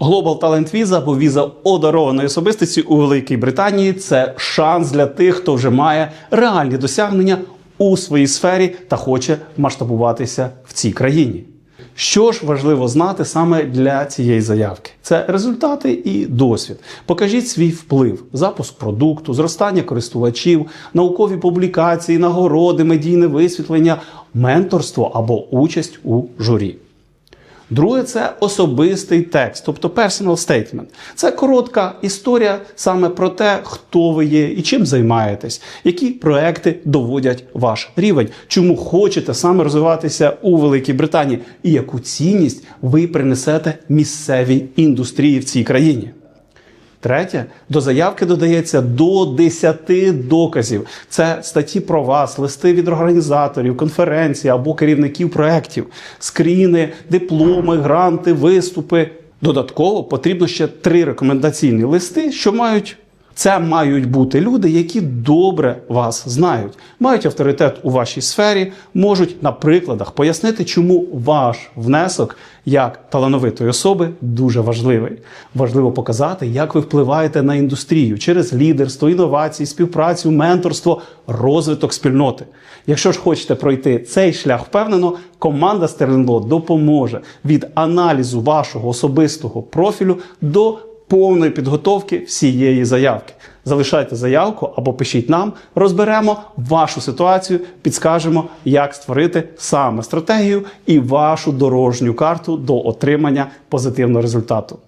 Global Talent Visa або віза одарованої особистості у Великій Британії це шанс для тих, хто вже має реальні досягнення у своїй сфері та хоче масштабуватися в цій країні. Що ж важливо знати саме для цієї заявки? Це результати і досвід. Покажіть свій вплив, запуск продукту, зростання користувачів, наукові публікації, нагороди, медійне висвітлення, менторство або участь у журі. Друге це особистий текст, тобто personal statement. Це коротка історія саме про те, хто ви є і чим займаєтесь, які проекти доводять ваш рівень, чому хочете саме розвиватися у Великій Британії, і яку цінність ви принесете місцевій індустрії в цій країні. Третє, до заявки додається до 10 доказів. Це статті про вас, листи від організаторів, конференції або керівників проєктів, скріни, дипломи, гранти, виступи. Додатково потрібно ще три рекомендаційні листи, що мають. Це мають бути люди, які добре вас знають, мають авторитет у вашій сфері, можуть на прикладах пояснити, чому ваш внесок як талановитої особи дуже важливий. Важливо показати, як ви впливаєте на індустрію через лідерство, інновації, співпрацю, менторство, розвиток спільноти. Якщо ж хочете пройти цей шлях впевнено, команда Стерлінло допоможе від аналізу вашого особистого профілю до повної підготовки всієї заявки. Залишайте заявку або пишіть нам, розберемо вашу ситуацію, підскажемо, як створити саме стратегію і вашу дорожню карту до отримання позитивного результату.